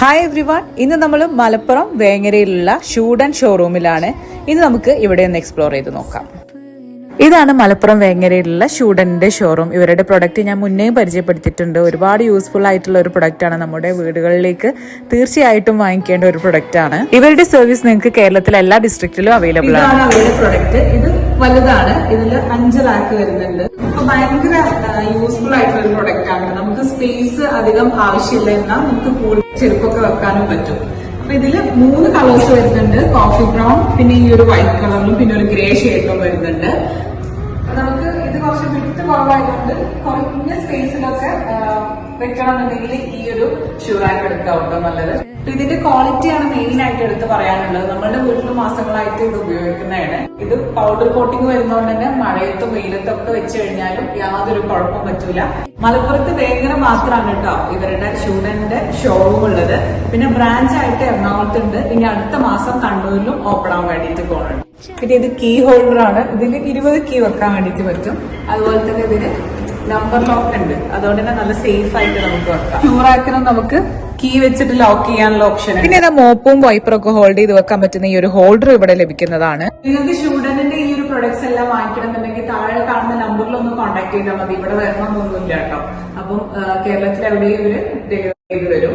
Hi every one ഇന്ന് നമ്മൾ മലപ്പുറം വേങ്ങരയിലുള്ള ഷൂഡൻ ഷോറൂമിലാണ് ഇന്ന് നമുക്ക് ഇവിടെ ഒന്ന് എക്സ്പ്ലോർ ചെയ്ത് നോക്കാം. ഇതാണ് മലപ്പുറം വേങ്ങരയിലുള്ള ഷൂഡന്റെ ഷോറൂം ഇവരുടെ പ്രൊഡക്റ്റ് ഞാൻ മുന്നേയും പരിചയപ്പെടുത്തിയിട്ടുണ്ട്. ഒരുപാട് യൂസ്ഫുൾ ആയിട്ടുള്ള ഒരു പ്രൊഡക്റ്റാണ് നമ്മുടെ വീടുകളിലേക്ക് തീർച്ചയായിട്ടും വാങ്ങിക്കേണ്ട ഒരു പ്രൊഡക്റ്റാണ് ഇവരുടെ സർവീസ് നിങ്ങൾക്ക് കേരളത്തിലെ എല്ലാ ഡിസ്ട്രിക്റ്റിലും അവൈലബിൾ ആണ്. പ്രൊഡക്റ്റ് ഇത് വലുതാണ്. ഇതിൽ അഞ്ച് റാക്ക് വരുന്നുണ്ട്. അപ്പൊ ഭയങ്കര യൂസ്ഫുൾ ആയിട്ടുള്ള പ്രൊഡക്റ്റ് ആണ്. നമുക്ക് സ്പേസ് അധികം ആവശ്യമില്ല എന്നാൽ നമുക്ക് കൂടുതൽ ചെരുപ്പൊക്കെ വെക്കാനും പറ്റും. അപ്പൊ ഇതിൽ മൂന്ന് കളേഴ്സ് വരുന്നുണ്ട്. കോഫി ബ്രൗൺ പിന്നെ ഈ ഒരു വൈറ്റ് കളറിലും പിന്നെ ഒരു ഗ്രേ ഷെയ്ഡും വരുന്നുണ്ട്. നമുക്ക് ഇത് കുറച്ച് വിട്ട് കുറവായതുകൊണ്ട് കുറഞ്ഞ സ്പേസിലൊക്കെ വെക്കണമെന്നുണ്ടെങ്കിൽ ഈ ഒരു ഷൂ റാക്ക് എടുക്കാവുണ്ടോ നല്ലത്. ഇതിന്റെ ക്വാളിറ്റിയാണ് മെയിൻ ആയിട്ട് എടുത്ത് പറയാനുള്ളത്. നമ്മളുടെ വീട്ടിൽ മാസങ്ങളായിട്ട് ഇത് ഉപയോഗിക്കുന്നതാണ്. ഇത് പൗഡർ കോട്ടിംഗ് വരുന്നതുകൊണ്ട് തന്നെ മഴയത്തും വെയിലത്തും ഒക്കെ വെച്ച് കഴിഞ്ഞാലും യാതൊരു കുഴപ്പവും പറ്റൂല. മലപ്പുറത്ത് വേങ്ങര മാത്രമാണ് കേട്ടോ ഇവരുടെ ഷൂഡന്റെ ഷോറൂം ഉള്ളത്. പിന്നെ ബ്രാഞ്ച് ആയിട്ട് എറണാകുളത്തുണ്ട് ഇനി അടുത്ത മാസം കണ്ണൂരിലും ഓപ്പൺ ആവാൻ വേണ്ടിയിട്ട് പോകുന്നുണ്ട് പിന്നെ ഇത് കീ ഹോൾഡർ ആണ്. ഇതിൽ ഇരുപത് കീ വെക്കാൻ വേണ്ടിയിട്ട് പറ്റും. അതുപോലെ തന്നെ ഇതിന് നമ്പർ ലോക്ക് ഉണ്ട്. അതുകൊണ്ട് തന്നെ നല്ല സേഫ് ആയിട്ട് നമുക്ക് വെക്കാം. ഷൂറാക്കിനും നമുക്ക്. കീ വെച്ചിട്ട് ലോക്ക് ചെയ്യാനുള്ള ഓപ്ഷൻ പിന്നെ ഏതാ മോപ്പും വൈപ്പറും ഒക്കെ ഹോൾഡ് ചെയ്ത് വെക്കാൻ പറ്റുന്ന ഈ ഒരു ഹോൾഡർ ഇവിടെ ലഭിക്കുന്നതാണ്. നിങ്ങൾക്ക് സ്റ്റുഡന്റിന്റെ ഈ ഒരു പ്രൊഡക്ട്സ് എല്ലാം വാങ്ങിക്കണമെന്നുണ്ടെങ്കിൽ താഴെ കാണുന്ന നമ്പറിൽ ഒന്ന് കോൺടാക്ട് ചെയ്താൽ മതി. ഇവിടെ വരണമെന്നൊന്നുമില്ല കേട്ടോ. അപ്പം കേരളത്തിൽ എവിടെയും ഇവർ ഡെലിവറി ചെയ്ത് വരും